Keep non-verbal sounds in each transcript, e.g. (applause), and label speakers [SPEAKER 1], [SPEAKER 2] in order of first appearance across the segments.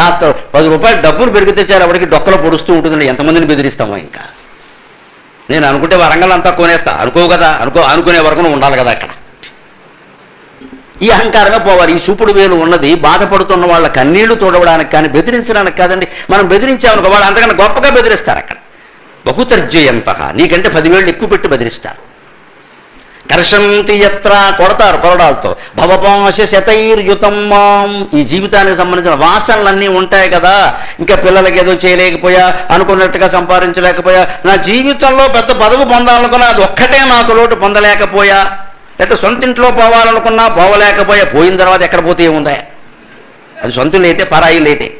[SPEAKER 1] కాస్త పది రూపాయలు డబ్బులు పెరిగితే చాలు అప్పటికి డొక్కలో పొడుస్తూ ఉంటుందండి. ఎంతమందిని బెదిరిస్తామో ఇంకా. నేను అనుకుంటే వరంగల్ అంతా కొనేస్తా. అనుకో కదా అనుకో అనుకునే వరకు ఉండాలి కదా అక్కడ. ఈ అహంకారమే పోవాలి. ఈ చూపుడు వేలు ఉన్నది బాధపడుతున్న వాళ్ళ కన్నీళ్ళు తోడవడానికి కానీ బెదిరించడానికి కాదండి. మనం బెదిరించామనుకో వాళ్ళు అంతకన్నా గొప్పగా బెదిరిస్తారు అక్కడ. బహుతర్జయంత నీకంటే పదివేళ్ళు ఎక్కువ పెట్టి బెదిరిస్తారు. కర్షంతి ఎత్ర కొడతారు కొరడాలతో. భవపాశ శతైర్యుతం మాం. ఈ జీవితానికి సంబంధించిన వాసనలన్నీ ఉంటాయి కదా. ఇంకా పిల్లలకి ఏదో చేయలేకపోయా అనుకున్నట్టుగా సంపాదించలేకపోయా. నా జీవితంలో పెద్ద పదవి పొందాలనుకున్నా అది ఒక్కటే నాకు లోటు పొందలేకపోయా. లేకపోతే సొంత ఇంట్లో పోవాలనుకున్నా పోవలేకపోయా. పోయిన తర్వాత ఎక్కడ పోతే ఏముందా? అది సొంత లేతే పరాయి లేటే.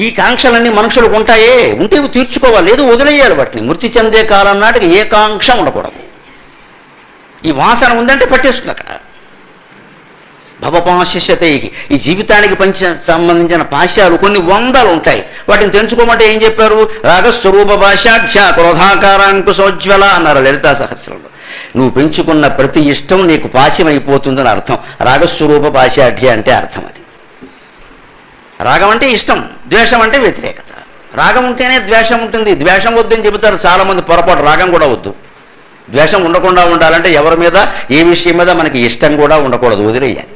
[SPEAKER 1] ఈ కాంక్షలన్నీ మనుషులకు ఉంటాయే. ఉంటే తీర్చుకోవాలి. లేదు వదిలేయాలి వాటిని. మృతి చెందే కాలం నాటికి ఏ కాంక్ష ఉండకూడదు. ఈ వాసన ఉందంటే పట్టేస్తుంది అక్కడ. భవపాశస్యతే ఈ జీవితానికి పంచ సంబంధించిన పాశ్యాలు కొన్ని వందలు ఉంటాయి. వాటిని తెంచుకోమంటే ఏం చెప్పారు? రాగస్వరూప భాషాఢ్య క్రోధాకారాంకుశోజ్వల అన్నారు లలితా సహస్రంలో. నువ్వు పెంచుకున్న ప్రతి ఇష్టం నీకు పాశ్యం అయిపోతుందని అర్థం. రాగస్వరూప భాషాఢ్య అంటే అర్థం అది. రాగం అంటే ఇష్టం ద్వేషం అంటే వ్యతిరేకత. రాగం ఉంటేనే ద్వేషం ఉంటుంది. ద్వేషం వద్దని చెబుతారు చాలామంది పొరపాటు రాగం కూడా వద్దు. ద్వేషం ఉండకుండా ఉండాలంటే ఎవరి మీద ఏ విషయం మీద మనకి ఇష్టం కూడా ఉండకూడదు వదిలేయాలి.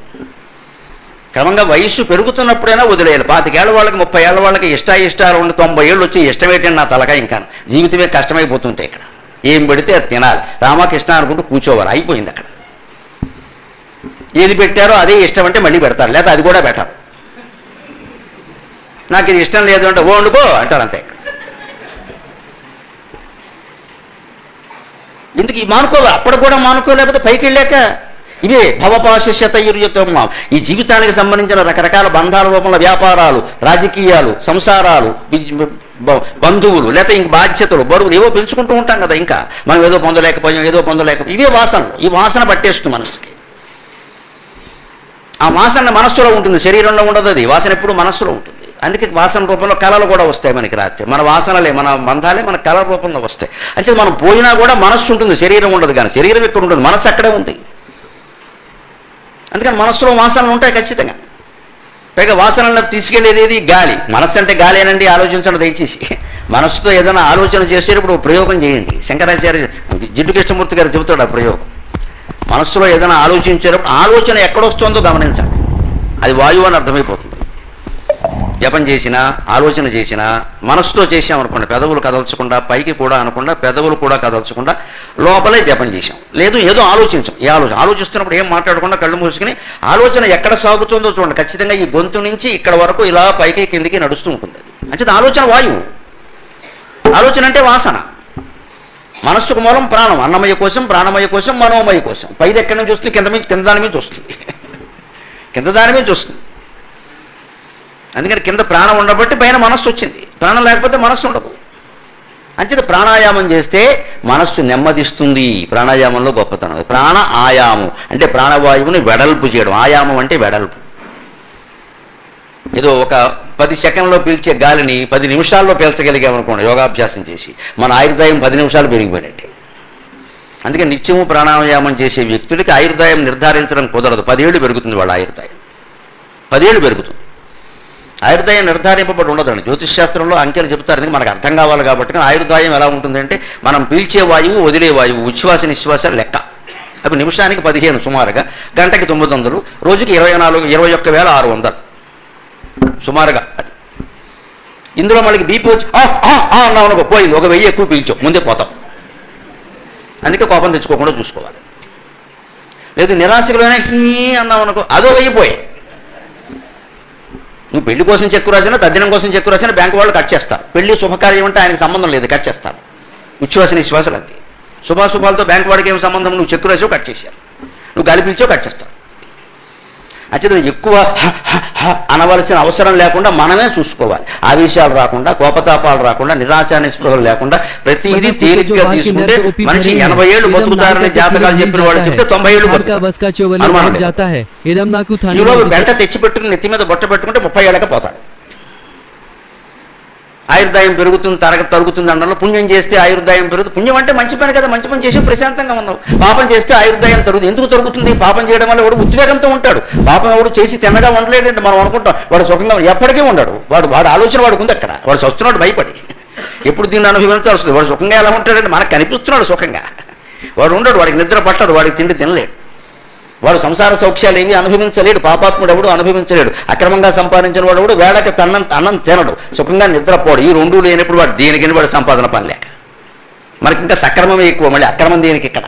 [SPEAKER 1] క్రమంగా వయస్సు పెరుగుతున్నప్పుడైనా వదిలేయాలి. పాతికేళ్ళ వాళ్ళకి ముప్పై ఏళ్ళ వాళ్ళకి ఇష్ట ఇష్టాలు ఉండి తొంభై ఏళ్ళు వచ్చి ఇష్టమేటండి నా తలక ఇంకా జీవితమే కష్టమైపోతుంటే ఇక్కడ. ఏం పెడితే అది తినాలి. రామకృష్ణ అనుకుంటూ కూర్చోవాలి. అయిపోయింది అక్కడ. ఏది పెట్టారో అదే ఇష్టం అంటే మళ్ళీ పెడతారు. లేకపోతే అది కూడా పెట్టారు. నాకు ఇది ఇష్టం లేదు అంటే ఓ వండుకో అంటారు అంతే. ఇందుకు ఈ మానుకోవాలి అప్పుడు కూడా మానుకోలేకపోతే పైకి వెళ్ళాక? ఇవే భవపాశతయుర్యుతం ఈ జీవితానికి సంబంధించిన రకరకాల బంధాల రూపంలో వ్యాపారాలు రాజకీయాలు సంసారాలు బంధువులు లేకపోతే ఇంక బాధ్యతలు బరువులు ఏవో పెంచుకుంటూ ఉంటాం కదా ఇంకా. మనం ఏదో పొందలేకపోయాం ఏదో పొందలేకపోయాం ఇవే వాసనలు. ఈ వాసన పట్టేస్తుంది మనసుకి. ఆ వాసన మనస్సులో ఉంటుంది శరీరంలో ఉండదు అది. వాసన ఎప్పుడు మనస్సులో ఉంటుంది. అందుకే వాసన రూపంలో కళలు కూడా వస్తాయి మనకి రాత్రి. మన వాసనలే మన బంధాలే మన కళ రూపంలో వస్తాయి. అంటే మనం పోయినా కూడా మనస్సు ఉంటుంది శరీరం ఉండదు కానీ శరీరం ఎక్కడ ఉంటుంది? మనస్సు అక్కడే ఉంది. అందుకని మనస్సులో వాసనలు ఉంటాయి ఖచ్చితంగా. పైగా వాసనలను తీసుకెళ్ళేది ఏది? గాలి. మనస్సు అంటే గాలి అనండి ఆలోచించండి దయచేసి. మనస్సుతో ఏదైనా ఆలోచన చేసేటప్పుడు ప్రయోగం చేయండి. శంకరాచార్య జిడ్డు కృష్ణమూర్తి గారు చెబుతాడు ఆ ప్రయోగం. మనస్సులో ఏదైనా ఆలోచించేటప్పుడు ఆలోచన ఎక్కడొస్తుందో గమనించండి అది వాయువు అని అర్థమైపోతుంది. జపం చేసినా ఆలోచన చేసినా మనసుతో చేసామనుకోండి పెదవులు కదల్చకుండా పైకి కూడా అనకుండా పెదవులు కూడా కదల్చకుండా లోపలే జపం చేసాం లేదు ఏదో ఆలోచించాం. ఏ ఆలోచన ఆలోచిస్తున్నప్పుడు ఏం మాట్లాడకుండా కళ్ళు మూసుకుని ఆలోచన ఎక్కడ సాగుతుందో చూడండి. ఖచ్చితంగా ఈ గొంతు నుంచి ఇక్కడ వరకు ఇలా పైకి కిందికి నడుస్తూ ఉంటుంది అది. ఆలోచన వాయువు. ఆలోచన అంటే వాసన. మనస్సుకు మూలం ప్రాణం. అన్నమయ కోసం ప్రాణమయ కోసం మనోమయ కోసం. పైది ఎక్కడి నుంచి వస్తుంది? కింద మీద కింద దాని మీద వస్తుంది. (laughs) కింద దాని మీద వస్తుంది. అందుకని కింద ప్రాణం ఉండబట్టి పైన మనస్సు వచ్చింది. ప్రాణం లేకపోతే మనస్సు ఉండదు. అంచేత ప్రాణాయామం చేస్తే మనస్సు నెమ్మదిస్తుంది. ప్రాణాయామంలో గొప్పతనం. ప్రాణ ఆయామం. అంటే ప్రాణవాయువుని వెడల్పు చేయడం. ఆయామం అంటే వెడల్పు. ఏదో ఒక పది సెకండ్లో పీల్చే గాలిని పది నిమిషాల్లో పీల్చగలిగామనుకోండి యోగాభ్యాసం చేసి. మన ఆయుర్దాయం పది నిమిషాలు పెరిగిపోయినట్టే. అందుకే నిత్యము ప్రాణాయామం చేసే వ్యక్తులకి ఆయుర్దాయం నిర్ధారించడం కుదరదు. పదేళ్ళు పెరుగుతుంది వాళ్ళ ఆయుర్దాయం. పదేళ్ళు పెరుగుతుంది. ఆయుర్దాయం నిర్ధారింపబడి ఉండదండి. జ్యోతిష్శాస్త్రంలో అంకెలు చెప్తారు ఎందుకంటే మనకు అర్థం కావాలి కాబట్టి. ఆయుర్దాయం ఎలా ఉంటుందంటే మనం పీల్చే వాయువు వదిలే వాయువు ఉచ్ఛ్వాస నిశ్వాస లెక్క. అవి నిమిషానికి పదిహేను సుమారుగా గంటకి తొమ్మిది వందలు రోజుకి ఇరవై నాలుగు ఇరవై ఒక్క వేల ఆరు వందలు. సుమారుగా అది. ఇందులో మనకి బీపీ వచ్చి "ఆ, ఆ, అనుకో పోయింది. ఒక వెయ్యి ఎక్కువ పీల్చాం ముందే పోతాం. అందుకే కోపం తెచ్చుకోకుండా చూసుకోవాలి. లేదు నిరాశలోనే హీ అన్నాం అనుకో అదో వెయ్యి పోయాయి. నువ్వు పెళ్ళి కోసం చెక్కు రాసినా తద్దినం కోసం చెక్కు రాసినా బ్యాంకు వాళ్ళు కట్ చేస్తారు. పెళ్ళి శుభకార్యం అంటే ఆయనకు సంబంధం లేదు కట్ చేస్తారు. విశ్వాస నిశ్వాసాలు అంతే శుభాశుభాలతో బ్యాంకు వాడికి ఏం సంబంధం? నువ్వు చెక్కు రాసావు కట్ చేశారు. నువ్వు గాలి పిలిచావు కట్ చేస్తావు అచేతను ఎక్కువ అనవలసిన అవసరం లేకుండా మనమే చూసుకోవాలి. ఆవేశాలు రాకుండా కోపతాపాలు రాకుండా నిరాశ నిస్పృహలు లేకుండా ప్రతిదీ తేలిగ్గా తీసుకుంటే మనిషి ఎనభై ఏళ్ళు బతుకుతారని జాతకాలు చెప్పిన వాళ్ళు చెప్తే తొంభై ఏళ్ళు
[SPEAKER 2] బతుకు
[SPEAKER 1] వెంట తెచ్చిపెట్టుకుని నెత్తి మీద బొట్ట పెట్టుకుంటే ముప్పై ఏళ్ళకి పోతాడు. ఆయుర్దాయం పెరుగుతుంది తరగ తరుగుతుంది అనడంలో పుణ్యం చేస్తే ఆయుర్దాయం పెరుగుతుంది. పుణ్యం అంటే మంచి పని కదా మంచి పని చేసి ప్రశాంతంగా ఉన్నావు. పాపం చేస్తే ఆయుర్దాయం తరుగుతుంది. ఎందుకు తరుగుతుంది? పాపం చేయడం వల్ల వాడు ఉద్వేగంతో ఉంటాడు. పాపం ఎవడు చేసి తిన్నగా ఉండలేడంటే మనం అనుకుంటాం వాడు సుఖంగా ఎప్పటికీ ఉండడు. వాడు వాడు ఆలోచన వాడికి ఉంది అక్కడ. వాడు వస్తున్నాడు భయపడి. ఎప్పుడు దీన్ని అనుభవించాల్సి వస్తుంది? వాడు సుఖంగా ఎలా ఉంటాడంటే మనకు కనిపిస్తున్నాడు సుఖంగా. వాడు ఉండడు వాడికి నిద్ర పట్టదు వాడికి తిండి తినలేడు. వాడు సంసార సౌఖ్యాలు ఏమీ అనుభవించలేడు పాపాత్ముడు ఎవడు అనుభవించలేడు. అక్రమంగా సంపాదించిన వాడు ఎవడు వేళకి తన్నం అన్నం తినడు. సుఖంగా నిద్రపోడు. ఈ రెండు లేనప్పుడు వాడు దేనికని వాడు సంపాదన పని లేక. మనకి ఇంకా సక్రమమే ఎక్కువ. మళ్ళీ అక్రమం దేనికి ఇక్కడ?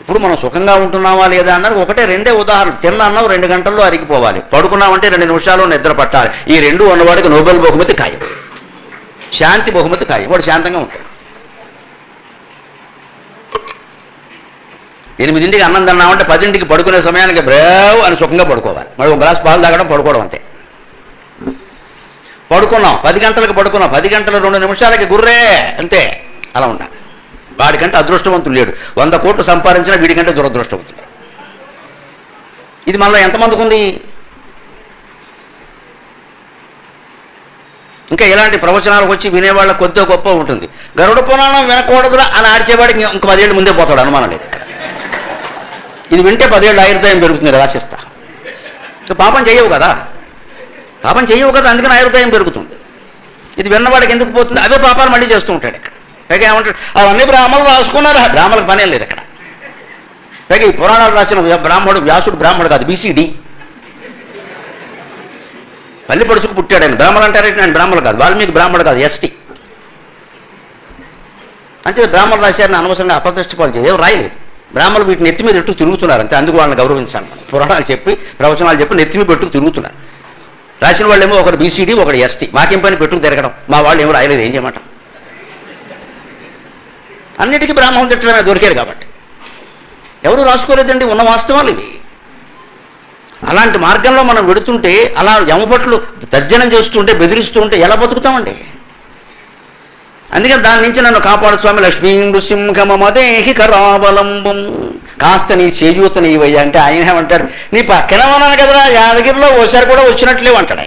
[SPEAKER 1] ఇప్పుడు మనం సుఖంగా ఉంటున్నామా లేదా అన్నది ఒకటే రెండే ఉదాహరణ తిన్న అన్నం రెండు గంటల్లో అరిగిపోవాలి. పడుకున్నామంటే రెండు నిమిషాల్లో నిద్ర పట్టాలి. ఈ రెండు ఉన్నవాడికి నోబెల్ బహుమతి ఖాయం. శాంతి బహుమతి ఖాయం. వాడు శాంతంగా ఉంటాడు. ఎనిమిదింటికి అన్నం తిన్నామంటే పదింటికి పడుకునే సమయానికి బ్రేవ్ అని సుఖంగా పడుకోవాలి. మరి ఒక గ్లాస్ పాలు తాగడం పడుకోవడం అంతే. పడుకున్నాం పది గంటలకు పడుకున్నాం పది గంటల రెండు నిమిషాలకి గుర్రే అంతే. అలా ఉండాలి. వాడికంటే అదృష్టవంతుడు లేడు. వంద కోట్లు సంపాదించినా వీడికంటే దురదృష్టవంతుడు. ఇది మనలో ఎంతమందికి ఉంది? ఇంకా ఇలాంటి ప్రవచనాలకు వచ్చి వినేవాళ్ళ కొద్దిగా గొప్ప ఉంటుంది. గరుడ పురాణం వినకూడదురా అని ఆడిచేవాడికి ఇంక పదేళ్ళు ముందే పోతాడు అనుమానం లేదు. ఇక్కడ ఇది వింటే పదేళ్ళు ఆయుర్దాయం పెరుగుతుంది రాసిస్తా ఇంకా పాపం చేయవు కదా. పాపం చేయవు కదా అందుకని ఆయుర్దాయం పెరుగుతుంది. ఇది విన్నవాడికి ఎందుకు పోతుంది? అవే పాపాలు మళ్ళీ చేస్తూ ఉంటాడు ఇక్కడ. పైగా ఏమంటాడు? అవన్నీ బ్రాహ్మణులు రాసుకున్నారు బ్రాహ్మణులకు పనే లేదు ఇక్కడ. పైగా ఈ పురాణాలు రాసిన బ్రాహ్మణుడు వ్యాసుడు బ్రాహ్మణుడు కాదు బీసీడీ పల్లి పడుచుకు పుట్టాడు ఆయన. బ్రాహ్మణులు అంటారంటే ఆయన బ్రాహ్మణుడు కాదు. వాల్మీకి బ్రాహ్మణుడు కాదు ఎస్టీ అంటే బ్రాహ్మణులు రాశారని అనవసరంగా అపదృష్టి పాలు చేయదు రాయలేదు. బ్రాహ్మణులు వీటిని నెత్తి మీద పెట్టు తిరుగుతున్నారు అంతే. అందుకు వాళ్ళని గౌరవించాలి. పురాణాలు చెప్పి ప్రవచనాలు చెప్పి నెత్తి మీద పెట్టుకు తిరుగుతున్నారు. రాసిన వాళ్ళేమో ఒకటి బీసీడీ ఒకటి ఎస్టీ మాకేం పని పెట్టుకు తిరగడం. మా వాళ్ళు ఏమో రాయలేదు ఏం చేయమంటాం అన్నిటికీ బ్రాహ్మణం తిట్టడమే దొరికారు కాబట్టి. ఎవరు రాసుకోలేదండి? ఉన్న వాస్తవాలు ఇవి. అలాంటి మార్గంలో మనం వెడుతుంటే అలా యమపట్లు తర్జనం చేస్తుంటే బెదిరిస్తుంటే ఎలా బతుకుతామండి? అందుకని దాని నుంచి నన్ను కాపాడు స్వామి లక్ష్మీ నృసింహమదేహి కరావలంబం కాస్త నీ చేయూత నీవయ్యా అంటే ఆయన ఏమంటాడు నీ పక్కన ఉన్నాను కదరా యాదగిరిలో ఓసారి కూడా వచ్చినట్లే అంటాడు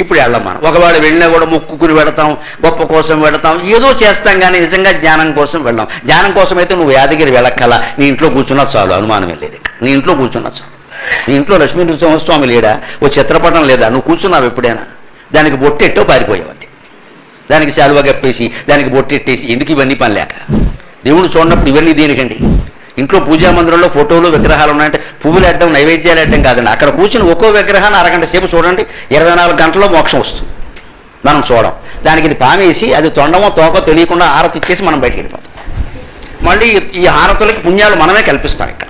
[SPEAKER 1] ఇప్పుడు వెళ్ళాం మనం ఒకవేళ వెళ్ళినా కూడా మొక్కుకుని పెడతాం గొప్ప కోసం పెడతాం ఏదో చేస్తాం కానీ నిజంగా జ్ఞానం కోసం వెళ్ళాం. జ్ఞానం కోసం అయితే నువ్వు యాదగిరి వెళ్ళక్కల. నీ ఇంట్లో కూర్చున్నా చాలు అనుమానం లేదు నీ ఇంట్లో కూర్చున్నా చాలు. నీ ఇంట్లో లక్ష్మీ నృసింహస్వామి లేడా? ఓ చిత్రపటం లేదా? నువ్వు కూర్చున్నావు ఎప్పుడైనా? దానికి బొట్టెట్టో పారిపోయావు దానికి శాలువ కప్పేసి దానికి బొట్టెట్టేసి ఎందుకు ఇవన్నీ పని లేక దేవుడు చూడనప్పుడు ఇవన్నీ దేనికండి? ఇంట్లో పూజా మందిరంలో ఫోటోలు విగ్రహాలు ఉన్నాయంటే పువ్వులు అడ్డం నైవేద్యాలు అడ్డం కాదండి. అక్కడ కూర్చుని ఒక్కో విగ్రహాన్ని అరగంట సేపు చూడండి ఇరవై నాలుగు గంటల్లో మోక్షం వస్తుంది. మనం చూడం. దానికి ఇది పామేసి అది తొండమో తోకో తెలియకుండా హారతి ఇచ్చేసి మనం బయటికి వెళ్ళిపోతాం. మళ్ళీ ఈ హారతులకి పుణ్యాలు మనమే కల్పిస్తాం ఇక్కడ.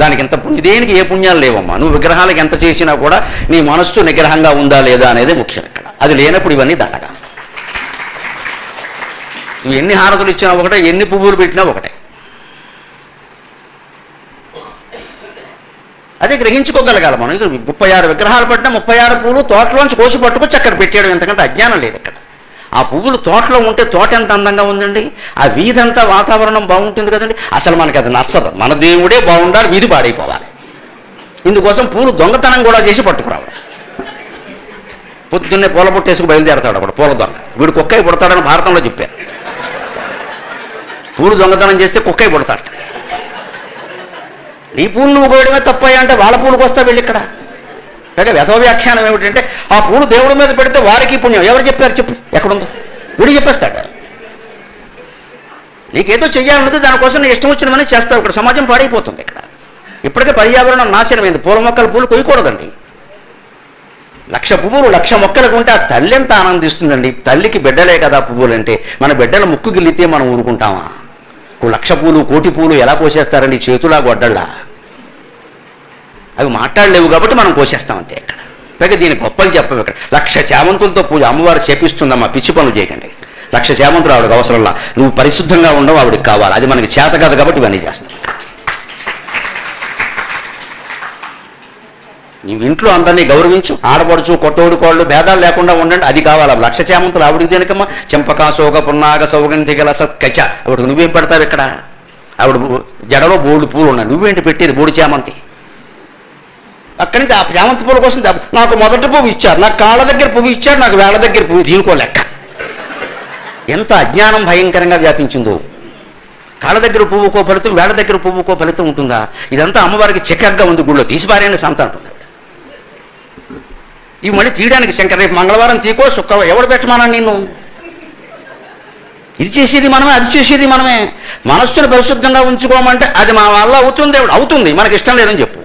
[SPEAKER 1] దానికి ఎంత పుణ్యం దేనికి ఏ పుణ్యాలు లేవమ్మా? నువ్వు విగ్రహాలకు ఎంత చేసినా కూడా నీ మనస్సు నిగ్రహంగా ఉందా లేదా అనేది ముఖ్యం ఇక్కడ. అది లేనప్పుడు ఇవన్నీ దండగా నువ్వు ఎన్ని హారతులు ఇచ్చినా ఒకటే ఎన్ని పువ్వులు పెట్టినా ఒకటే. అదే గ్రహించుకోగలగాలి మనం. ఇక ముప్పై ఆరు విగ్రహాలు పట్టినా ముప్పై ఆరు పువ్వులు తోటలోంచి కోసి పట్టుకొచ్చి అక్కడ పెట్టాడు ఎంతకంటే అజ్ఞానం లేదు ఇక్కడ. ఆ పువ్వులు తోటలో ఉంటే తోట ఎంత అందంగా ఉందండి? ఆ వీధంతా వాతావరణం బాగుంటుంది కదండి? అసలు మనకి అది నచ్చదు. మన దేవుడే బాగుండాలి వీధి పాడైపోవాలి. ఇందుకోసం పూలు దొంగతనం కూడా చేసి పట్టుకురావాలి. పొద్దున్నే పూల పుట్టేసుకు బయలుదేరతాడు అప్పుడు పూల దొంగ. వీడు కుక్కై పుడతాడని భారతంలో చెప్పారు. పూలు దొంగతనం చేస్తే కుక్కై పుడతాడు నీ పూలు నువ్వు కోయడమే తప్పయ్యా అంటే వాళ్ళ పూలకు వస్తా వెళ్ళి ఇక్కడ. పైగా వ్యథవ వ్యాఖ్యానం ఏమిటంటే ఆ పూలు దేవుడి మీద పెడితే వారికి పుణ్యం. ఎవరు చెప్పారు చెప్పు ఎక్కడుందో? వీడు చెప్పేస్తాడు. నీకేదో చెయ్యాలన్నది దానికోసం నీ ఇష్టం వచ్చినవని చేస్తావు ఇక్కడ. సమాజం పాడైపోతుంది ఇక్కడ. ఇప్పటికే పర్యావరణం నాశనమైంది పూల మొక్కలు పూలు కొయ్యకూడదండి. లక్ష పువ్వులు లక్ష మొక్కలకు ఉంటే ఆ తల్లి ఎంత ఆనందిస్తుందండి. తల్లికి బిడ్డలే కదా పువ్వులు అంటే మన బిడ్డల ముక్కు గిల్లితే మనం ఊరుకుంటామా? లక్ష పూలు కోటి పూలు ఎలా కోసేస్తారండి చేతులా గొడ్డళ్ళ? అవి మాట్లాడలేవు కాబట్టి మనం కోసేస్తాం అంతే ఇక్కడ. పైగా దీని గొప్పలు చెప్పం ఇక్కడ. లక్ష చామంతులతో పూజ అమ్మవారు చేపిస్తుందమ్మా పిచ్చి పనులు చేయకండి. లక్ష చేమంతులు ఆవిడకి అవసరంలా. నువ్వు పరిశుద్ధంగా ఉండవు ఆవిడకి కావాలి. అది మనకి చేత కాదు కాబట్టి ఇవన్నీ చేస్తాం. నీవు ఇంట్లో అందరినీ గౌరవించు ఆడపడుచు కొట్టోడు కోళ్ళు భేదాలు లేకుండా ఉండండి. అది కావాలి? లక్ష చామంతులు ఆవిడికి దేనికమ్మా చెంపక సోగ పున్నాగ సౌగంధి గల సత్కచ ఆవిడకు నువ్వేం పెడతావు ఇక్కడ? ఆవిడ జడలో బోడు పూలు ఉన్నాయి. నువ్వేంటి పెట్టేది బోడి చామంతి? అక్కడి నుంచి ఆ చామంతి పూల కోసం నాకు మొదటి పువ్వు ఇచ్చారు. నాకు కాళ్ళ దగ్గర పువ్వు ఇచ్చారు. నాకు వేళ్ళ దగ్గర పువ్వు దీనికో లెక్క. ఎంత అజ్ఞానం భయంకరంగా వ్యాపించిందో. కాళ్ళ దగ్గర పువ్వుకో ఫలితం వేళ్ళ దగ్గర పువ్వుకో ఫలితం ఉంటుందా? ఇదంతా అమ్మవారికి చిక్కగా ఉంది. గుళ్ళో తీసిపారేని సంత అంటుంది ఇవి మళ్ళీ తీయడానికి శంకర్ రేపు మంగళవారం తీకో శుక్రవారం ఎవడు పెట్టమన్నా నిన్ను? ఇది చేసేది మనమే అది చేసేది మనమే. మనస్సును పరిశుద్ధంగా ఉంచుకోమంటే అది మన వల్ల అవుతుంది అవుతుంది. మనకి ఇష్టం లేదని చెప్పు.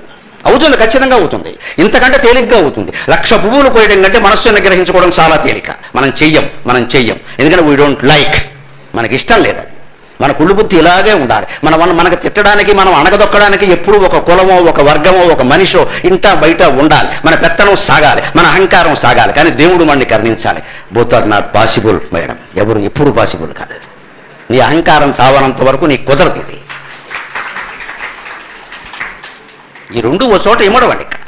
[SPEAKER 1] అవుతుంది ఖచ్చితంగా అవుతుంది. ఇంతకంటే తేలిగ్గా అవుతుంది. లక్ష పువ్వులు కోయడం కంటే మనస్సును గ్రహించుకోవడం చాలా తేలిక. మనం చెయ్యం మనం చెయ్యం. ఎందుకంటే వీ డోంట్ లైక్ మనకి ఇష్టం లేదు అది. మన కుళ్ళు బుద్ధి ఇలాగే ఉండాలి. మన మనకు తిట్టడానికి మనం అణగదొక్కడానికి ఎప్పుడూ ఒక కులమో ఒక వర్గమో ఒక మనిషో ఇంత బయట ఉండాలి. మన పెత్తనం సాగాలి మన అహంకారం సాగాలి కానీ దేవుడు మనని కరుణించాలి. Both are not possible madam ఎవరు ఎప్పుడు పాసిబుల్ కాదు అది. నీ అహంకారం సావనంత వరకు నీకు కుదరదు ఇది. ఈ రెండు ఓ చోట ఇమ్మడవండి ఇక్కడ.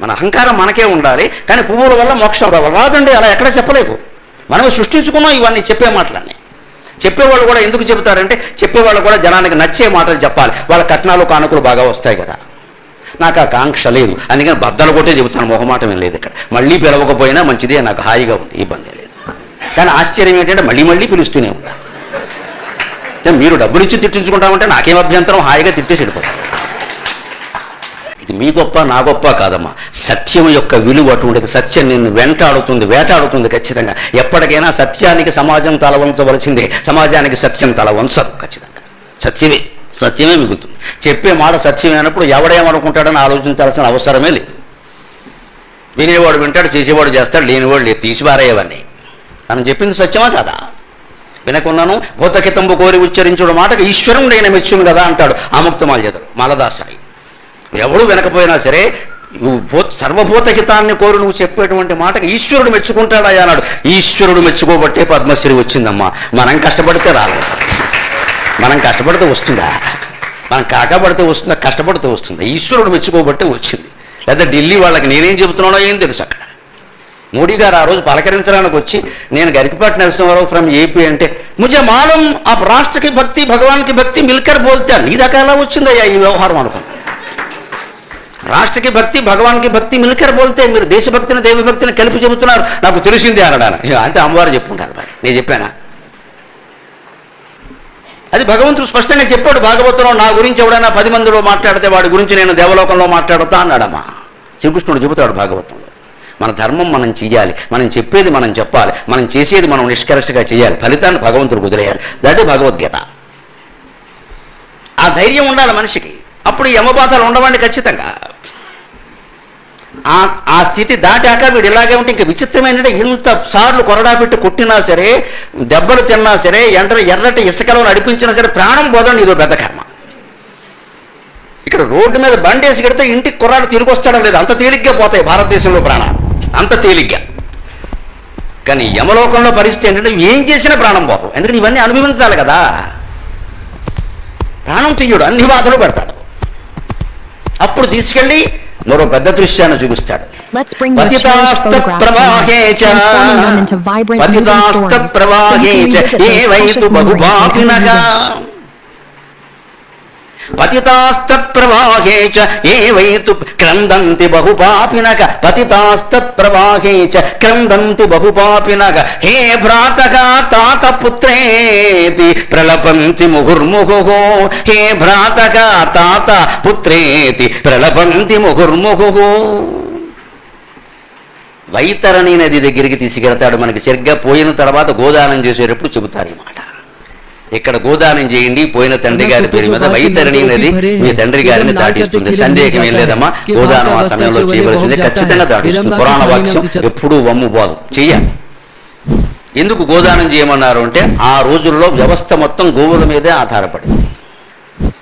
[SPEAKER 1] మన అహంకారం మనకే ఉండాలి కానీ పువ్వుల వల్ల మోక్షం రావాలి రాదండి అలా ఎక్కడ చెప్పలేవు మనమే సృష్టించుకున్నాం ఇవన్నీ చెప్పే మాటలన్నీ. చెప్పేవాళ్ళు కూడా ఎందుకు చెబుతారంటే చెప్పేవాళ్ళు కూడా జనానికి నచ్చే మాటలు చెప్పాలి. వాళ్ళ కట్నాలు కానుకలు బాగా వస్తాయి కదా. నాకు ఆ కాంక్ష లేదు. అందుకని బద్దలు కొట్టే చెబుతాను. మొహమాటం ఏం లేదు ఇక్కడ. మళ్ళీ పిలవకపోయినా మంచిదే. నాకు హాయిగా ఉంది. ఇబ్బంది లేదు. కానీ ఆశ్చర్యం ఏంటంటే మళ్ళీ మళ్ళీ పిలుస్తూనే ఉంటా. మీరు డబ్బులు ఇచ్చి తిట్టించుకుంటామంటే నాకేం అభ్యంతరం? హాయిగా తిట్టేసి వెళ్ళిపోతాను ఇది మీ గొప్ప నా గొప్ప కాదమ్మా. సత్యం యొక్క విలువ అటువంటిది. సత్యం నిన్ను వెంటాడుతుంది వేటాడుతుంది ఖచ్చితంగా. ఎప్పటికైనా సత్యానికి సమాజం తలవంచవలసిందే సమాజానికి సత్యం తలవంచదు ఖచ్చితంగా. సత్యమే సత్యమే మిగులుతుంది. చెప్పే మాట సత్యమైనప్పుడు ఎవడేమనుకుంటాడని ఆలోచించాల్సిన అవసరమే లేదు. వినేవాడు వింటాడు చేసేవాడు చేస్తాడు లేనివాడు లేదు. తీసిపారేయవన్నీ మనం చెప్పింది సత్యమా కదా? వినకున్నాను భూతకితంబు కోరి ఉచ్చరించుడు మాటకు ఈశ్వరుడైన మెచ్చును కదా అంటాడు. ఆముక్తమాల మలదాసాయి. ఎవడు వినకపోయినా సరే సర్వభూత భూ కోరు నువ్వు చెప్పేటువంటి మాటకి ఈశ్వరుడు మెచ్చుకుంటాడయ్యా అన్నాడు. ఈశ్వరుడు మెచ్చుకోబట్టే పద్మశ్రీ వచ్చిందమ్మా. మనం కష్టపడితే రాలేదు. మనం కష్టపడితే వస్తుందా? మనం కాకపడితే వస్తుందా? కష్టపడితే వస్తుందా? ఈశ్వరుడు మెచ్చుకోబట్టే వచ్చింది. లేదా ఢిల్లీ వాళ్ళకి నేనేం చెబుతున్నానో ఏం తెలుసు అక్కడ? మోడీ గారు ఆ రోజు పలకరించడానికి వచ్చి నేను గరికపాటి నరసింహారావు ఫ్రమ్ ఏపీ అంటే ముజే మాలం ఆ రాష్ట్రకి భక్తి భగవాన్కి భక్తి మిల్కర్ బోల్తే నీ దాకా ఎలా వచ్చిందయ్యా ఈ వ్యవహారం అనుకున్నాను రాష్ట్రకి భక్తి భగవాన్కి భక్తి మిల్కర్ బోల్తే మీరు దేశభక్తిని దైవభక్తిని కలిపి చెబుతున్నారు. నాకు తెలిసింది అనడానికి అంటే అంతే అమ్మవారు చెప్పుకుంటారు మరి. నేను చెప్పానా? అది భగవంతుడు స్పష్టంగా చెప్పాడు భాగవతంలో నా గురించి ఎవడైనా పది మందిలో మాట్లాడితే వాడి గురించి నేను దేవలోకంలో మాట్లాడుతా అన్నాడమ్మా. శ్రీకృష్ణుడు చెబుతాడు భాగవతంలో. మన ధర్మం మనం చేయాలి మనం చెప్పేది మనం చెప్పాలి మనం చేసేది మనం నిష్కర్షగా చేయాలి ఫలితాన్ని భగవంతుడు కుదిరేయాలి అదే భగవద్గీత. ఆ ధైర్యం ఉండాలి మనిషికి. అప్పుడు యమబాధలు ఉండవండి ఖచ్చితంగా. ఆ ఆ స్థితి దాటాక వీడు ఇలాగే ఉంటే ఇంకా విచిత్రమైన ఇంత సార్లు కొరడా పెట్టి కొట్టినా సరే దెబ్బలు తిన్నా సరే ఎండ ఎర్రటి ఇసుకలో నడిపించినా సరే ప్రాణం పోదండి ఇదో పెద్ద కర్మ. ఇక్కడ రోడ్డు మీద బండి కడితే ఇంటికి కుర్రాడు తిరిగి వస్తాడం లేదు. అంత తేలిగ్గా పోతాయి భారతదేశంలో ప్రాణాలు. అంత తేలిగ్గా. కానీ యమలోకంలో పరిస్థితి ఏంటంటే ఏం చేసినా ప్రాణం పోతాం ఎందుకంటే ఇవన్నీ అనుభవించాలి కదా. ప్రాణం తీయడు అన్ని బాధలు పెడతాడు. అప్పుడు తీసుకెళ్ళి మరో పెద్ద దృశ్యాన్ని చూపిస్తాడు.
[SPEAKER 3] Let's bring
[SPEAKER 1] పతితాస్తత్ప్రవాహే చ ఏ వైతు క్రందంతి బహుపాపినక పతితాస్తత్ప్రవాహే చ క్రందంతి బహుపాపినక హే భ్రాతక తాత పుత్రేతి ప్రలపంతి ముహుర్ముహు హే భ్రాతక తాత పుత్రేతి ప్రలపంతి ముహుర్ముహు వైతరణి నది దగ్గరికి తీసుకెళ్తాడు. మనకి సరిగ్గా పోయిన తర్వాత గోదానం చేసేటప్పుడు చెబుతారు ఈ మాట. ఇక్కడ గోదానం చేయండి పోయిన తండ్రి గారి పేరు మీద వైతరణి నది మీ తండ్రి గారిని దాటిస్తుంది సందేహం ఏం లేదమ్మా గోదానం ఆ సమయంలో చేయవలసింది ఖచ్చితంగా దాటిస్తుంది పురాణ వాక్యం ఎప్పుడూ వమ్ము పోదు చెయ్యాలి. ఎందుకు గోదానం చేయమన్నారు అంటే ఆ రోజుల్లో వ్యవస్థ మొత్తం గోవుల మీదే ఆధారపడింది.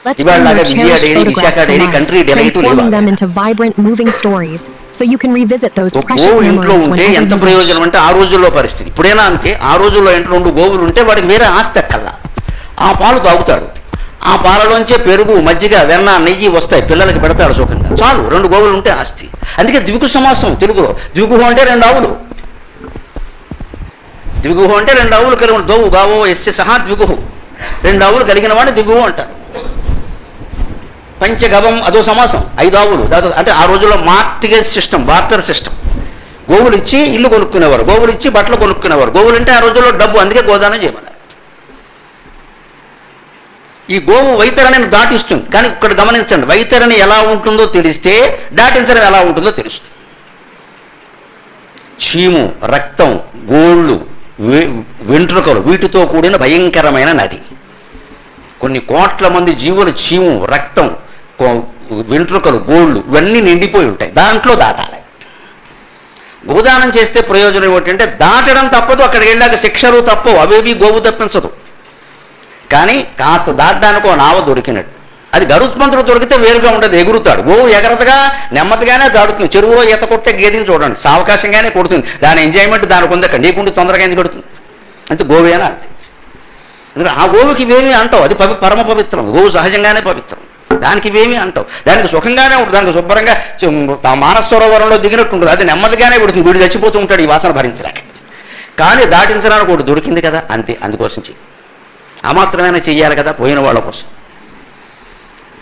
[SPEAKER 3] Let's
[SPEAKER 1] ఇవాళ
[SPEAKER 3] bring your
[SPEAKER 1] లాగా Vijaya
[SPEAKER 3] cherished
[SPEAKER 1] dairy, Visakha
[SPEAKER 3] photographs to
[SPEAKER 1] dairy,
[SPEAKER 3] life,
[SPEAKER 1] country dairy అయితే
[SPEAKER 3] transforming
[SPEAKER 1] లేవా?
[SPEAKER 3] them into vibrant, moving stories, so you can revisit those
[SPEAKER 1] ఒక
[SPEAKER 3] precious
[SPEAKER 1] గోవు ఇంట్లో
[SPEAKER 3] memories
[SPEAKER 1] ఉంటే
[SPEAKER 3] whenever
[SPEAKER 1] ఎంత. ప్రయోజనం అంటే ఆ రోజుల్లో పరిస్థితి. ఇప్పుడైనా అంతే? ఆ రోజుల్లో ఇంట్లో రెండు గోవులు ఉంటే వాడికి వేరే ఆస్తి అక్కల్లా ఆ పాలు తాగుతాడు. ఆ పాలలోంచే పెరుగు మజ్జిగ వెన్న నెయ్యి వస్తాయి. పిల్లలకి పెడతాడు సుఖంగా. చాలు రెండు గోవులు ఉంటే ఆస్తి. అందుకే ద్విగు సమాసం తెలుగులో. ద్విగుహం అంటే రెండు ఆవులు. ద్విగుహు అంటే రెండు ఆవులు కలిగిన దోవు గావో ఎస్సె సహా ద్విగుహు. రెండు ఆవులు కలిగిన వాడిని ద్విగుహు అంటారు. పంచగవం అదో సమాసం. ఐదు ఆవులు. అంటే ఆ రోజుల్లో మార్టిగేజ్ సిస్టమ్ బార్టర్ సిస్టమ్. గోవులు ఇచ్చి ఇల్లు కొనుక్కునేవారు. గోవులు ఇచ్చి బట్టలు కొనుక్కునేవారు. గోవులు అంటే ఆ రోజుల్లో డబ్బు. అందుకే గోదానం చేయమన్నారు. ఈ గోవు వైతరణిని దాటిస్తుంది. కానీ ఇక్కడ గమనించండి వైతరణి ఎలా ఉంటుందో తెలిస్తే దాటించడం ఎలా ఉంటుందో తెలుస్తుంది. చీము రక్తం గోళ్ళు వెంట్రుకలు వీటితో కూడిన భయంకరమైన నది. కొన్ని కోట్ల మంది జీవుల చీము రక్తం వెంట్రుకలు గోళ్ళు ఇవన్నీ నిండిపోయి ఉంటాయి. దాంట్లో దాటాలి. గోదానం చేస్తే ప్రయోజనం ఏమిటంటే దాటడం తప్పదు అక్కడికి వెళ్ళాక శిక్షలు తప్పవు. అవేవి గోవు తప్పించదు. కానీ కాస్త దాటడానికి ఒక నావ దొరికినట్టు. అది గరుత్మంతుడు దొరికితే వేరుగా ఉండదు ఎగురుతాడు. గోవు ఎగరతగా నెమ్మదిగానే దాడుతుంది చెరువులో ఈత కొట్టే గేదెని చూడండి. సావకాశంగానే కొడుతుంది. దాని ఎంజాయ్మెంట్ దానికి ఉంది నీకుండి తొందరగా ఎందుకు కొడుతుంది అంతే గోవేనా అంతే. ఎందుకంటే ఆ గోవుకి ఇవేమీ అంటావు. అది పవి పరమ పవిత్రం. గోవు సహజంగానే పవిత్రం. దానికి ఇవేమీ అంటావు. దానికి సుఖంగానే ఉంటుంది. దానికి శుభ్రంగా తా మానసరోవరంలో దిగినట్టు ఉంటుంది అది నెమ్మదిగానే పెడుతుంది వీడు చచ్చిపోతూ ఉంటాడు. ఈ వాసన భరించలేక. కానీ దాటించడానికి ఒకటి దొరికింది కదా. అంతే. అందుకోసం చెయ్యి. ఆ మాత్రమైనా చెయ్యాలి కదా పోయిన వాళ్ళ కోసం.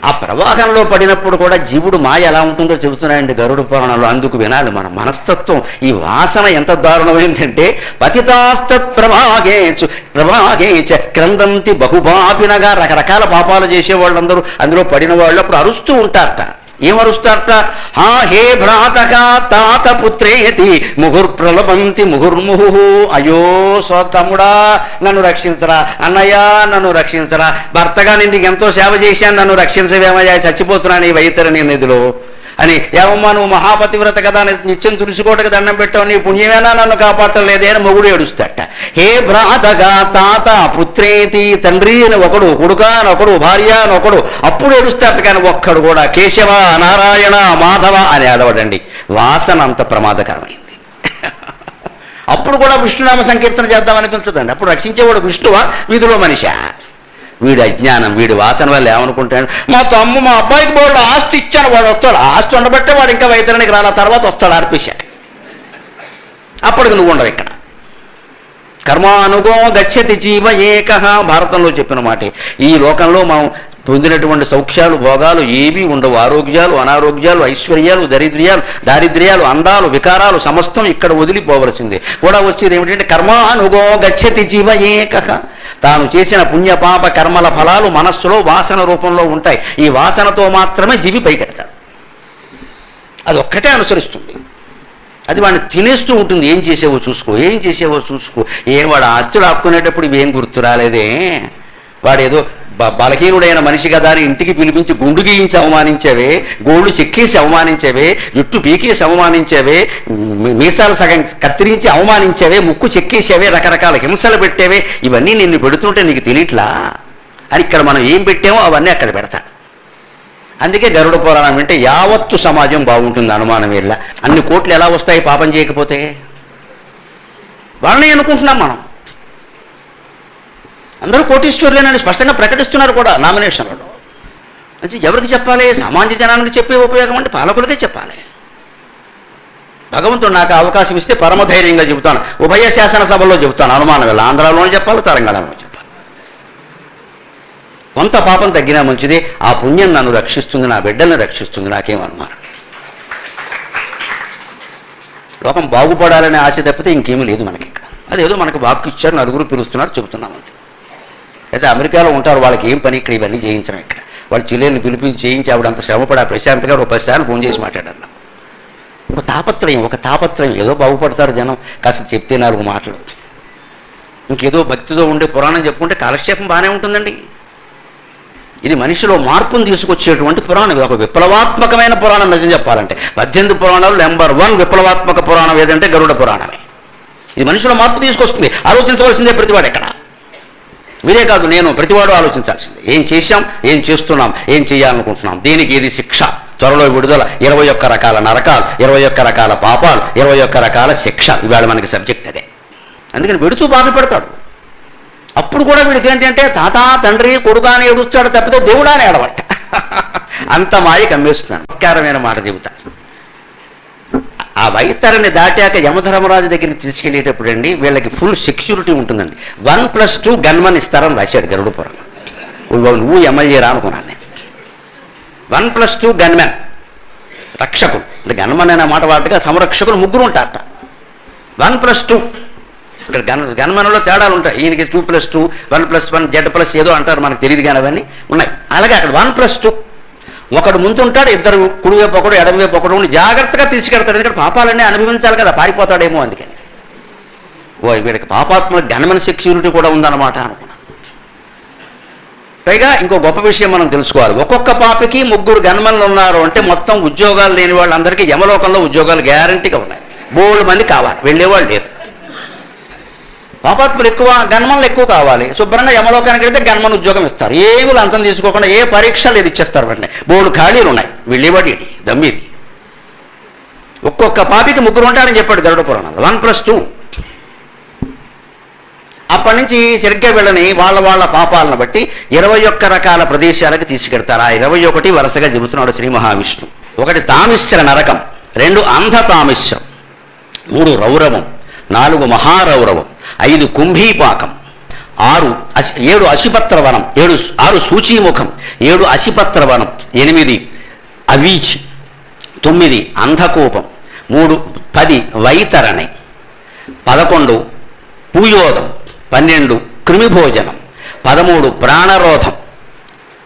[SPEAKER 1] ఆ ప్రవాహంలో పడినప్పుడు కూడా జీవుడు మాయ ఎలా ఉంటుందో చెబుతున్నాయండి గరుడు పురాణాలు. అందుకు వినాలి మన మనస్తత్వం. ఈ వాసన ఎంత దారుణమైందంటే పతితాస్త ప్రవాహేచు ప్రవాహేచ క్రందంతి బహుపాపినగా రకరకాల పాపాలు చేసే వాళ్ళందరూ అందులో పడిన వాళ్ళు అప్పుడు అరుస్తూ ఉంటారట. ఏమరుస్తారట? హా హే భ్రాతక తాత పుత్రేతి ముగుర్ ప్రలబంతి ముహుర్ముహు అయ్యో సో తమ్ముడా నన్ను రక్షించరా. అన్నయ్యా నన్ను రక్షించరా. భర్తగా నేను ఎంతో సేవ చేశాను నన్ను రక్షించవేమయ్యా? చచ్చిపోతున్నాను ఈ వైతరణి నిధిలో. అని ఏమమ్మా నువ్వు మహాపతివ్రత కదా నిత్యం తులసికోటకి దండం పెట్టావు నీ పుణ్యమేనా నన్ను కాపాడలేదే అని మొగుడు ఏడుస్తాట హే భ్రాతగా తాత పుత్రేతి తండ్రి అని ఒకడు కొడుక అని ఒకడు భార్య అని ఒకడు అప్పుడు ఏడుస్తాట కానీ ఒక్కడు కూడా కేశవ నారాయణ మాధవ అని ఏడవడండి. వాసన అంత ప్రమాదకరమైంది. (laughs) అప్పుడు కూడా విష్ణునామ సంకీర్తన చేద్దాం అనిపించదండి. అప్పుడు రక్షించేవాడు విష్ణువా వీధిలో మనిషా? వీడి అజ్ఞానం వీడి వాసన వల్ల ఏమనుకుంటాడు? మా తమ్ము మా అబ్బాయికి బోర్డు ఆస్తి ఇచ్చాను వాడు వస్తాడు. ఆస్తి ఉండబట్టే వాడు ఇంకా వైద్యానికి రాల తర్వాత వస్తాడు అర్పించాక అప్పటికి నువ్వు ఉండవు ఇక్కడ. కర్మానుగో గచ్చతి జీవ ఏక భారతంలో చెప్పిన మాట. ఈ లోకంలో మనం పొందినటువంటి సౌఖ్యాలు భోగాలు ఏవి ఉండవు. ఆరోగ్యాలు అనారోగ్యాలు ఐశ్వర్యాలు దరిద్ర్యాలు దారిద్ర్యాలు అందాలు వికారాలు సమస్తం ఇక్కడ వదిలిపోవలసిందే. కూడా వచ్చేది ఏమిటంటే కర్మానుగో గచ్చతి జీవ ఏక తాను చేసిన పుణ్యపాప కర్మల ఫలాలు మనస్సులో వాసన రూపంలో ఉంటాయి. ఈ వాసనతో మాత్రమే జీవి పైకెడతాడు. అది ఒక్కటే అనుసరిస్తుంది. అది వాడిని తినేస్తూ ఉంటుంది. ఏం చేసేవో చూసుకో ఏం చేసేవో చూసుకో. ఏం వాడు ఆస్తులు ఆపుకునేటప్పుడు ఇవేం గుర్తు రాలేదే? వాడు ఏదో బలహీనుడైన మనిషి కదా అని ఇంటికి పిలిపించి గుండు గీయించి అవమానించేవే గోళ్ళు చెక్కేసి అవమానించేవే జుట్టు పీకేసి అవమానించేవే మీసాలు సగం కత్తిరించి అవమానించేవే ముక్కు చెక్కేసేవే రకరకాల హింసలు పెట్టేవే ఇవన్నీ నిన్ను పెడుతుంటే నీకు తెలియట్లా? అని ఇక్కడ మనం ఏం పెట్టామో అవన్నీ అక్కడ పెడతాడు అందుకే గరుడ పురాణం అంటే యావత్తు సమాజం బాగుంటుంది అనుమానం వెళ్ళ. అన్ని కోట్లు ఎలా వస్తాయి పాపం చేయకపోతే? వాళ్ళని అనుకుంటున్నాం మనం. అందరూ కోటీశ్వరులేనని స్పష్టంగా ప్రకటిస్తున్నారు కూడా నామినేషన్లలో. అంటే ఎవరికి చెప్పాలి? సామాన్య జనానికి చెప్పే ఉపయోగం అంటే పాలకులకే చెప్పాలి. భగవంతుడు నాకు అవకాశం ఇస్తే పరమధైర్యంగా చెబుతాను. ఉభయ శాసనసభలో చెబుతాను. అనుమానం వెళ్ళ ఆంధ్రాలోనే చెప్పాలి తెలంగాణలో చెప్పాలి. కొంత పాపం తగ్గినా మంచిది. ఆ పుణ్యం నన్ను రక్షిస్తుంది నా బిడ్డల్ని రక్షిస్తుంది. నాకేం అనుమానం లోకం బాగుపడాలనే ఆశ తప్పితే ఇంకేమీ లేదు మనకి ఇక్కడ. అదేదో మనకు వాక్కు ఇచ్చారు నలుగురు పిలుస్తున్నారు చెబుతున్నాం అంతే. అయితే అమెరికాలో ఉంటారు వాళ్ళకి ఏం పని ఇక్కడ ఇవన్నీ చేయించడం ఇక్కడ. వాళ్ళు చెల్లెల్ని పిలిపించి చేయించి ఆవిడ అంత శ్రమపడి ఆ ప్రశాంత్ గారు ఒక పదిసార్లు ఫోన్ చేసి మాట్లాడారు. ఒక తాపత్రయం ఒక తాపత్రయం. ఏదో బాగుపడతారు జనం. కాస్త చెప్తే నాలుగు మాటలు. ఇంకేదో భక్తితో ఉండే పురాణం చెప్పుకుంటే కాలక్షేపం బాగానే ఉంటుందండి. ఇది మనిషిలో మార్పును తీసుకొచ్చేటువంటి పురాణం. ఇది ఒక విప్లవాత్మకమైన పురాణం నిజం చెప్పాలంటే. పద్దెనిమిది పురాణాలు నెంబర్ వన్ విప్లవాత్మక పురాణం ఏదంటే గరుడ పురాణమే. ఇది మనిషిలో మార్పు తీసుకొస్తుంది. ఆలోచించవలసిందే ప్రతివాడు ఎక్కడ. మీరే కాదు నేను ప్రతివాడు ఆలోచించాల్సింది. ఏం చేశాం ఏం చేస్తున్నాం ఏం చేయాలనుకుంటున్నాం? దేనికి ఏది శిక్ష. త్వరలో విడుదల. ఇరవై ఒక్క రకాల నరకాలు ఇరవై ఒక్క రకాల పాపాలు ఇరవై ఒక్క రకాల శిక్ష. ఇవాళ మనకి సబ్జెక్ట్ అదే. అందుకని విడుతూ బాధపడతాడు అప్పుడు కూడా వీడికి ఏంటంటే తాత తండ్రి కొడుకు అని ఏడుస్తాడు తప్పితే దేవుడా అని ఏడవట (laughs) అంత మాయ కమ్మేస్తున్నాను నమస్కారమైన మాట చెబుతాను. ఆ వైతరిని దాటాక యమధర్మరాజు దగ్గరికి తీసుకెళ్ళేటప్పుడు అండి వీళ్ళకి ఫుల్ సెక్యూరిటీ ఉంటుందండి. వన్ ప్లస్ టూ గన్మన్ ఇస్తారని రాశాడు గరుడ పురాణం నువ్వు- ఎమ్మెల్యే రా అనుకున్నాను నేను. వన్ ప్లస్ టూ గన్మెన్ రక్షకులు అంటే గన్మన్ అనే మాట వాటిగా సంరక్షకులు ముగ్గురు ఉంటారట. వన్ ప్లస్ టూ ఇక్కడ గన్ గన్మన్లో తేడాలు ఉంటాయి. ఈయనకి two plus two one plus one Z plus ఏదో అంటారు మనకు తెలియదు కానీ అవన్నీ ఉన్నాయి. అలాగే అక్కడ వన్ ప్లస్ టూ ఒకడు ముందుంటాడు ఇద్దరు కుడివైపు ఒకడు ఎడమవైపు ఒకడు ఉండి జాగ్రత్తగా తీసుకెడతాడు. ఎందుకంటే పాపాలన్నీ అనుభవించాలి కదా పారిపోతాడేమో అందుకని. ఓ వీడికి పాపాత్మ ఘనమైన సెక్యూరిటీ కూడా ఉందన్నమాట అనుకున్నాను పైగా ఇంకో గొప్ప విషయం మనం తెలుసుకోవాలి. ఒక్కొక్క పాపకి ముగ్గురు గన్మన్లు ఉన్నారు అంటే మొత్తం ఉద్యోగాలు లేని వాళ్ళందరికీ యమలోకంలో ఉద్యోగాలు గ్యారంటీగా ఉన్నాయి. బోల్డ్ మంది కావాలి. వెళ్ళేవాళ్ళు లేరు. పాపాత్ములు ఎక్కువ గన్మన్లు ఎక్కువ కావాలి. శుభ్రంగా యమలోకానికి వెళ్తే గన్మన్ ఉద్యోగం ఇస్తారు. ఏమి లంచం తీసుకోకుండా ఏ పరీక్ష లేదు ఇచ్చేస్తారు వెంటనే? బోల్డ్ ఖాళీలు ఉన్నాయి. వెళ్ళేవాడి ఇది దమ్మిది. ఒక్కొక్క పాపికి ముగ్గురు ఉంటారని చెప్పాడు గరుడ పురాణాలు. One plus two. అప్పటి నుంచి సరిగ్గా వెళ్ళని వాళ్ళ వాళ్ళ పాపాలను బట్టి ఇరవై ఒక్క రకాల ప్రదేశాలకు తీసుకెడతారు. ఆ ఇరవై ఒకటి వరుసగా చెబుతున్నాడు శ్రీ మహావిష్ణు. ఒకటి తామిశ్ర నరకం రెండు అంధ తామిశ్రం మూడు రౌరవం నాలుగు మహారౌరవం. ఐదు కుంభీపాకం ఆరు ఏడు అశిపత్ర వనం ఏడు ఆరు సూచీముఖం ఏడు అశిపత్ర వనం ఎనిమిది అవీచి తొమ్మిది అంధకూపం మూడు పది వైతరణి పదకొండు పూయోదం పన్నెండు క్రిమిభోజనం పదమూడు ప్రాణరోధం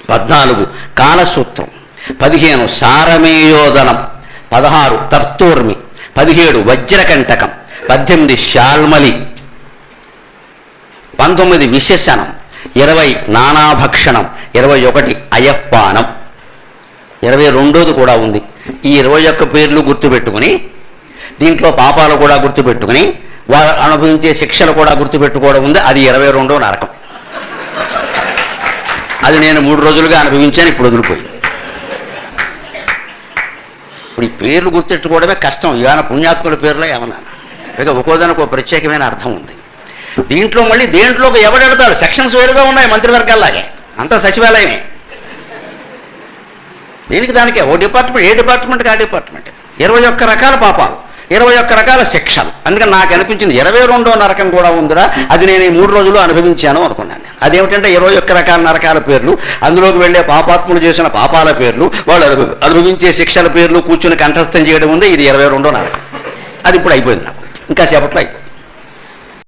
[SPEAKER 1] పద్నాలుగు కాలసూత్రం పదిహేను సారమేయోదనం పదహారు తర్తూర్మి పదిహేడు వజ్రకంటకం పద్దెనిమిది శాల్మలి పంతొమ్మిది విశేషణం ఇరవై నానాభక్షణం ఇరవై ఒకటి అయప్పానం. ఇరవై రెండోది కూడా ఉంది. ఈ ఇరవై ఒక్క పేర్లు గుర్తుపెట్టుకుని దీంట్లో పాపాలు కూడా గుర్తుపెట్టుకుని వారు అనుభవించే శిక్షలు కూడా గుర్తుపెట్టుకోవడం ఉంది. అది ఇరవై రెండో నరకం. అది నేను మూడు రోజులుగా అనుభవించాను ఇప్పుడు వదిలిపోయి ఇప్పుడు ఈ పేర్లు గుర్తెట్టుకోవడమే కష్టం. ఏమైనా పుణ్యాత్ముల పేర్లే ఏమన్నా. ఇక ఒక్కోదానికి ఒక ప్రత్యేకమైన అర్థం ఉంది. దీంట్లో మళ్ళీ దేంట్లో ఎవడెడతాడు సెక్షన్స్ వేరుగా ఉన్నాయి మంత్రివర్గాల్లాగే. అంతా సచివాలయమే. దీనికి దానికే ఓ డిపార్ట్మెంట్ ఏ డిపార్ట్మెంట్కి ఆ డిపార్ట్మెంట్? ఇరవై ఒక్క రకాల పాపాలు ఇరవై ఒక్క రకాల శిక్షలు. అందుకని నాకు అనిపించింది ఇరవై రెండో నరకం కూడా ఉందిరా అది నేను ఈ మూడు రోజులు అనుభవించాను అనుకున్నాను నేను. అదేమిటంటే ఇరవై ఒక్క రకాల నరకాల పేర్లు అందులోకి వెళ్ళే పాపాత్ములు చేసిన పాపాల పేర్లు వాళ్ళు అనుభవించే శిక్షల పేర్లు కూర్చుని కంఠస్థం చేయడం ఉంది ఇది ఇరవై రెండో నరకం. అది ఇప్పుడు అయిపోయింది నాకు. ఇంకా సేపట్లో అయిపోయింది